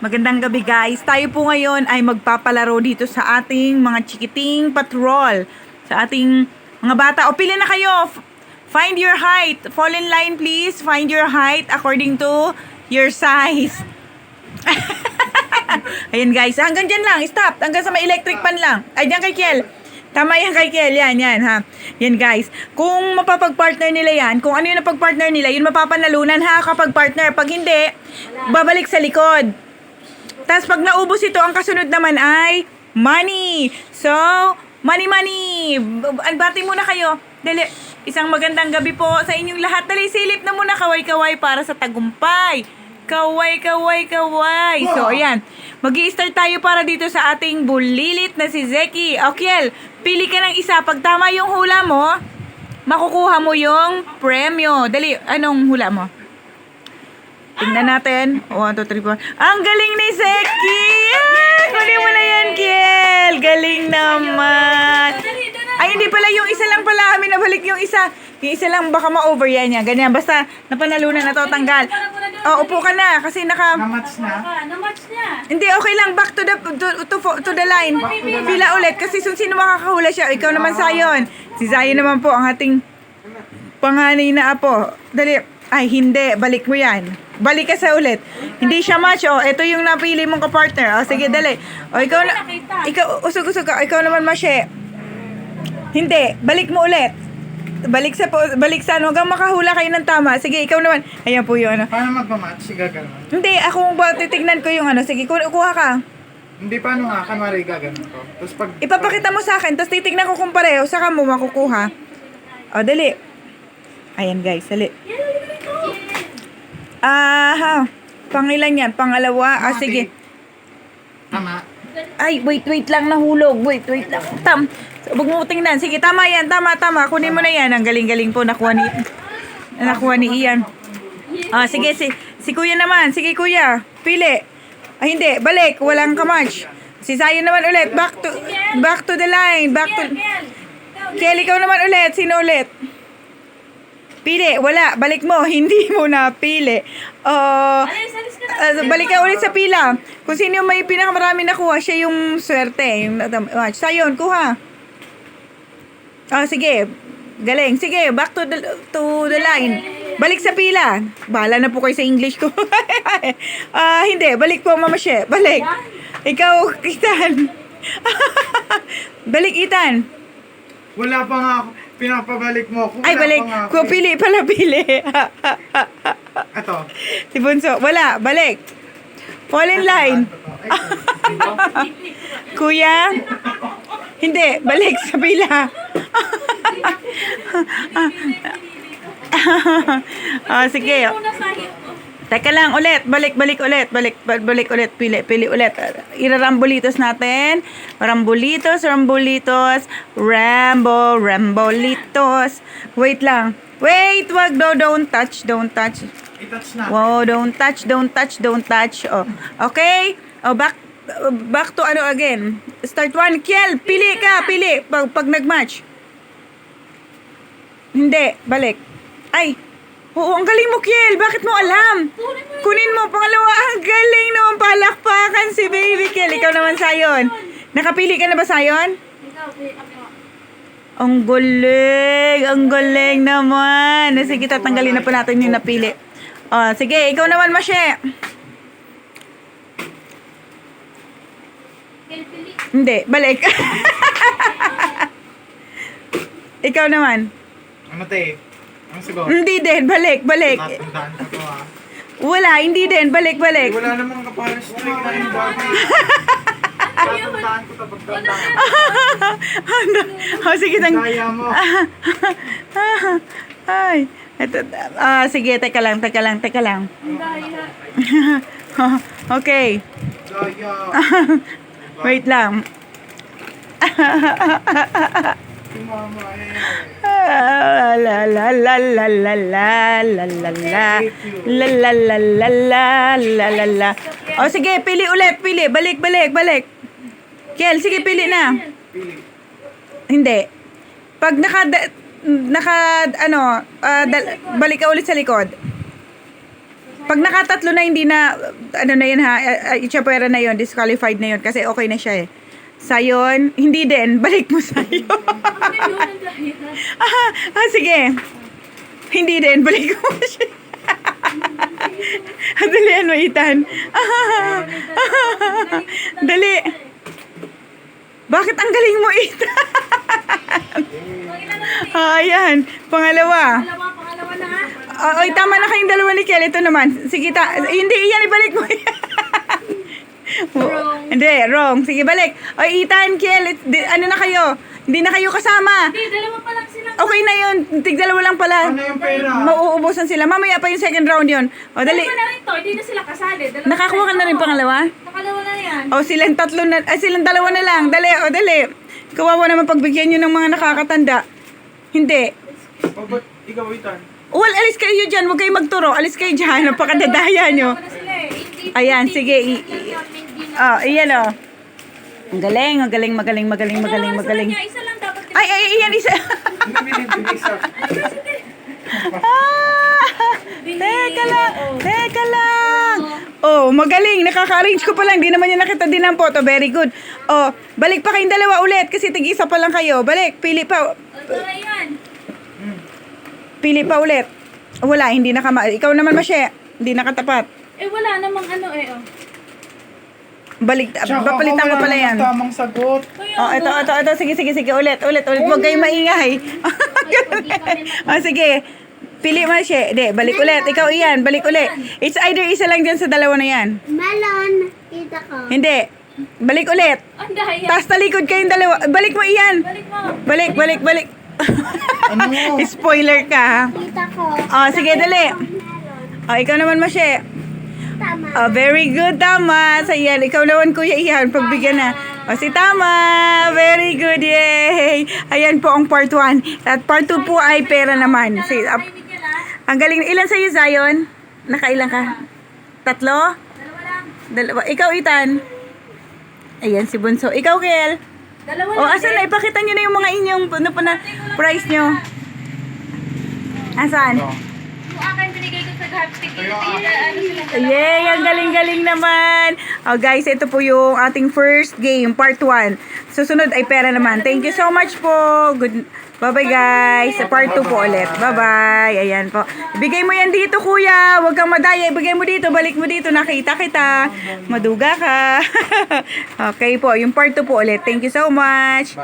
Magandang gabi guys. Tayo po ngayon ay magpapalaro dito sa ating mga chikiting patrol. Sa ating mga bata. O pili na kayo. Find your height. Fall in line please. Find your height according to your size. Ayan guys. Hanggang dyan lang. Stop. Hanggang sa may electric pan lang. Ay, dyan kay Kiel. Tama yan kay Kiel. Yan, yan ha. Yan guys. Kung mapapag-partner nila yan, kung ano yung napag-partner nila, yun mapapanalunan ha kapag partner. Pag hindi, babalik sa likod. Tapos pag naubos ito, ang kasunod naman ay money. So, money, money. B- Bati muna kayo. Dali. Isang magandang gabi po sa inyong lahat. Dali, silip na muna kaway-kaway para sa tagumpay. Kaway, kaway, kaway. So, ayan. mag start tayo para dito sa ating bulilit na si Zeki. Okiel, pili ka ng isa. Pag tama yung hula mo, makukuha mo yung premyo. Dali, anong hula mo? Tingnan natin. 1, 2, 3, 4. Ang galing ni Zeki! Ay, kunin mo na yan, Kiel! Galing naman! Ay, hindi pala yung isa lang pala. Kami nabalik yung isa. Yung isa lang, baka ma-over yan niya. Ganyan. Basta, napanalunan na to, tanggal. Oh, upo ka na. Kasi naka... Namats na. Na-match niya. Hindi, okay lang. Back to the to, to, to the line. Pila ulit. Kasi kung sino makakahula siya, ikaw naman, Zion. Si Zion naman po, ang ating panganay na apo. Dali. Ay, hindi. Balik mo yan. Balik ka sa ulit. Hindi siya match. Oh, ito yung napili mong kapartner. Oh, sige, dali. Oh, ikaw na. Ikaw, usog-usog ka. Ikaw naman, Mashe. Hindi. Balik mo ulit. Balik sa, po- balik sa ano. Hanggang makahula kayo ng tama. Sige, ikaw naman. Ayan po yun. Ano. Paano magmamatch? Sige, gano'n. Hindi, ako ba titignan ko yung ano. Sige, ku- kuha ka. Hindi, paano nga? Kanwari, gaganon ko. Tapos pag... Ipapakita mo sa akin, tapos titignan ko kung pareho, saka mo makukuha. O, dali. Ayan guys, dali. Ah. Pangilan yan? Pangalawa? Ah, sige. Tama. Ay, wait, wait lang, nahulog. Wait, wait lang. Tam. Huwag mo tingnan. Sige, tama yan. Tama, tama. Kunin mo na yan. Ang galing-galing po. Nakuha ni... Nakuha ni Ian. Ah, sige, si, si kuya naman. Sige, kuya. Pili. Ay, hindi. Balik. Walang kamatch. Si Zion naman ulit. Back to, back to the line. Back to... Kelly, ikaw naman ulit. Sino ulit? Pili. Wala. Balik mo. Hindi mo na pili. Oh, Alis, alis ka na. uh, balik ka ulit sa pila. Kung sino yung may pinakamarami nakuha, siya yung swerte. Match. Sayon, kuha. Oh, sige. Galing. Sige, back to the, to the line. Balik sa pila. Bahala na po kayo sa English ko. Ah, hindi. Balik po, Mama She. Balik. Ikaw, Ethan. balik, Ethan. Wala pa nga ako. Pinapabalik mo ako. Ay, balik. Kung pili, pala pili. Ito. si Bunso. Wala. Balik. Fall in line. Kuya? Hindi. Balik sa pila. ah, sige. Sa ko. Teka lang, ulit. Balik, balik ulit. Balik, bal- balik ulit. Pili, pili ulit. Irarambulitos natin. Rambulitos, rambulitos. Rambo, rambolitos. Wait lang. Wait, wag. No, don't touch, don't touch. I-touch na. Wow, don't touch, don't touch, don't touch. Oh, okay? Oh, back back to ano again. Start one. Kiel, pili ka, pili. Pag, pag nag-match. Hindi, balik. Ay, oo, ang galing mo, Kiel. Bakit mo alam? Kunin mo, pangalawa. Ang galing naman palakpakan si Baby Kiel. Ikaw naman, Sayon. Nakapili ka na ba, Sayon? Ang galing! Ang galing naman! Sige, tatanggalin na po natin yung napili. Oh, sige, ikaw naman, Mashe. Hindi, balik. ikaw naman. Ano te? Hindi din, balik, balik. Tatandaan ko to ah. Wala, hindi din, balik, Eh, balik. wala namang kapares to eh. Kaya yung bagay. Tatandaan ko to pagtandaan. oh, sige, tang... Kaya mo. Ay, eto, ah, sige, teka lang, teka lang, teka lang. Okay, wait lang. Eh. Ah, la la la la la la la la la la la la la la la O sige, pili ulit, pili. Balik, balik, balik. Kiel, sige, pili na. Hindi. Pag naka, naka, ano, ah, balik ka ulit sa likod. Pag nakatatlo na hindi na ano na yun ha, uh, na yun, disqualified na yun kasi okay na siya eh. Sayon, hindi din, balik mo sa'yo. Ano ah, ah, sige. Hindi din, balik mo siya. Dalian mo, Ethan. Ah, Dali. Bakit ang galing mo, Ethan? ah, ayan. Pangalawa. Dalawa, pangalawa na ha? Ah, oy, tama na kayong dalawa ni Kel. Ito naman. Sige, ta- hindi, iyan, ibalik mo. Wrong. Hindi, wrong. Sige, balik. Oy, Ethan, it- di- ano na kayo? Hindi na kayo kasama. Hindi, dalawa pa lang silang Okay na yun. Tigdalawa lang pala. Ano yung pera? Mauubusan sila. Mamaya pa yung second round yun. O, dali. Dalawa na rin to, hindi na sila kasali. Dalawa Nakakuha ka na rin Oo. pangalawa? Nakalawa na yan. O, silang tatlo na, ay, silang dalawa na lang. Dali, o, dali. Kawawa naman pagbigyan nyo ng mga nakakatanda. Hindi. O, ba't ikaw, Ethan? Well, alis kayo dyan. Huwag kayo magturo. Alis kayo dyan. Napakadadaya nyo. Dalawa na sila eh. Hindi- Ayan, hindi- sige, i- na- Oh, iyan o. Ang galing, ang galing, magaling, magaling, magaling, magaling. Isa lang dapat. Ay, ay, iyan, isa. Ah, teka lang, teka lang. Oh, magaling. Nakaka-arrange ko pa lang. Di naman niya nakita din ang photo. Very good. Oh, balik pa kayong dalawa ulit kasi tig-isa pa lang kayo. Balik, pili pa. Pili pa ulit. Wala, hindi nakama. Ikaw naman, Mashe. Hindi nakatapat. Eh, wala namang ano eh. Oh. Balik, Tsaka papalitan ko wala pala namang yan. tamang sagot. Oh, ito, ito, ito. Sige, sige, sige. Ulit, ulit, ulit. Huwag kayong maingay. oh, sige. Pili mo siya. Hindi, balik ulit. Ikaw iyan, balik ulit. It's either isa lang dyan sa dalawa na yan. Melon. Kita ko. Hindi. Balik ulit. Ang dahil. Tapos talikod kayong dalawa. Balik mo iyan. Balik mo. Balik, balik, balik. Ano? Spoiler ka, ha? Kita ko. Oh, sige, dali. Melon. Oh, ikaw naman, Mashe. Oh, very good, tama. Sa iyan. Ikaw naman, Kuya Iyan. Pagbigyan na. O, si Tama. Very good, yay. Ayan po ang part 1. At part 2 po ay pera naman. Si, ha. ang galing. Ilan sa'yo, Zion? Nakailan ka? Tatlo? Dalawa. Ikaw, Itan? Ayan, si Bunso. Ikaw, Kel? Dalawa O, asan na? Ipakita nyo na yung mga inyong ano na price nyo. Asan? Ito. Yung akin binigay ko sa hapstick. Ito yung Ano sila dalawa. Yay! Ang galing-galing naman! Oh, guys, ito po yung ating first game, part 1. Susunod ay pera naman. Thank you so much po. Good. Bye-bye, guys. Part 2 po ulit. Bye-bye. Ayan po. Ibigay mo yan dito, kuya. Huwag kang madaya. Ibigay mo dito. Balik mo dito. Nakita kita. Maduga ka. okay po. Yung part 2 po ulit. Thank you so much.